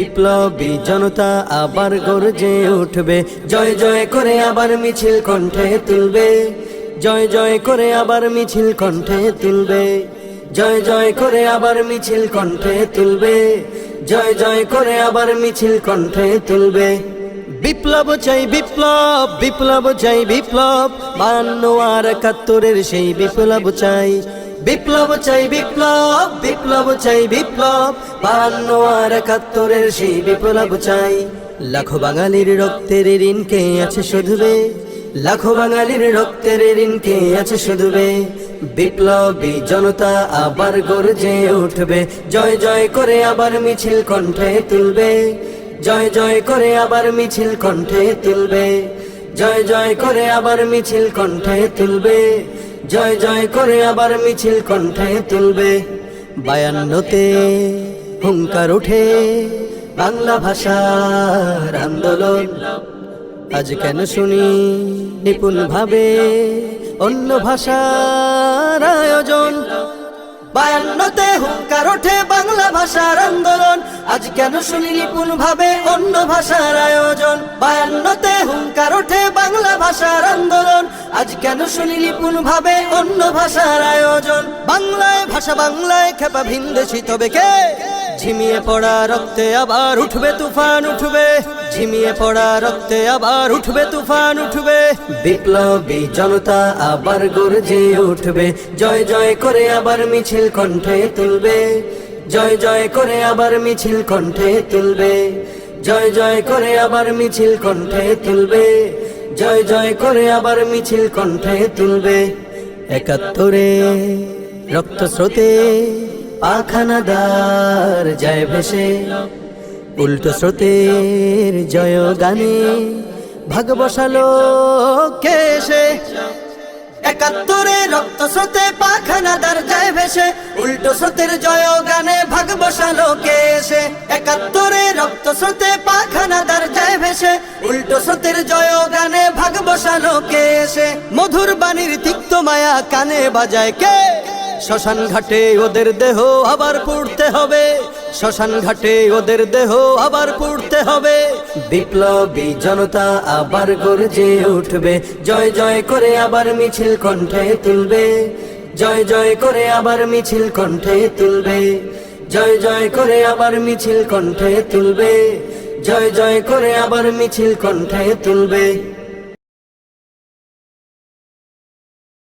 বিপ্লবী জনতা আবার গর্জে উঠবে। জয় জয় করে আবার মিছিল কণ্ঠে তুলবে। জয় জয় করে আবার মিছিল কণ্ঠে তুলবে। জয় জয় করে আবার মিছিল কণ্ঠে তুলবে। জয় জয় করে আবার মিছিল কণ্ঠে তুলবে। বিপ্লব চাই বিপ্লব বিপ্লব চাই বিপ্লব। বান্ন আর একাত্তরের সেই বিপ্লব চাই। বিপ্লব চাই বিপ্লব বিপ্লব চাই বিপ্লব। বান্ন আর একাত্তরের সেই বিপ্লব চাই। লাখো বাঙালির রক্তের ঋণকে আছে শুধুবে? লাখো বাঙালির রক্তের ঋণ ঋণকে আছে শুধুবে? বিপ্লবী জনতা আবার গর্জে উঠবে। জয় জয় করে আবার মিছিল কণ্ঠে তুলবে। জয় জয় করে আবার মিছিল কণ্ঠে তুলবে। জয় জয় করে আবার মিছিল কণ্ঠে তুলবে। জয় জয় করে আবার মিছিল কণ্ঠে তুলবে। বায়ান্নতে হুঙ্কার উঠে বাংলা ভাষার আন্দোলন। আজ কেন শুনি নিপুণ ভাবে অন্য ভাষার আয়োজন। বায়ান্নতে হুঙ্কার ওঠে বাংলা ভাষার আন্দোলন। আজ কেন শুনি নিপুণ ভাবে অন্য ভাষার আয়োজন। বায়ান্নতে হুঙ্কার ওঠে বাংলা ভাষার আন্দোলন। আজ কেন শুনি নিপুণ ভাবে অন্য ভাষার আয়োজন? বাংলায় ভাষা বাংলায় খেপা ভিনদেশি, তবে কে? ঝিমিয়ে পড়া রক্তে আবার উঠবে তুফান, উঠবে। ঝিমিয়ে পড়া রক্তে আবার উঠবে তুফান, উঠবে। বিপ্লবী জনতা আবার গর্জে উঠবে। জয় জয় করে আবার মিছিল কণ্ঠে তুলবে। জয় জয় করে আবার মিছিল কণ্ঠে তুলবে। জয় জয় করে আবার মিছিল কণ্ঠে তুলবে। জয় জয় করে আবার মিছিল কণ্ঠে তুলবে। একাত্তরে রক্ত স্রোতে পাখানাদার যায় ভেসে। উল্টো স্রোতের জয় গানে ভাগ বসালো কেসে একাত্তরে রক্ত স্রোতে পাখানাদার ভেসে উল্টো স্রোতের জয় গানে ভাগ বসালো কেসে একাত্তরে রক্ত স্রোতে পাখানাদার যায় ভেসে, উল্টো স্রোতের জয় গানে ভাগ বসালো কেসে মধুর বাণীর তিক্ত মায়া কানে বাজায় কে? শ্মশান ঘাটে ওদের দেহ আবার পুড়তে হবে। শ্মশান ঘাটে ওদের দেহ আবার পুড়তে হবে। বিপ্লবী জনতা আবার গর্জে উঠবে, জয় জয় করে আবার মিছিল কণ্ঠে তুলবে। জয় জয় করে আবার মিছিল কণ্ঠে তুলবে। জয় জয় করে আবার মিছিল কণ্ঠে তুলবে। জয় জয় করে আবার মিছিল কণ্ঠে তুলবে।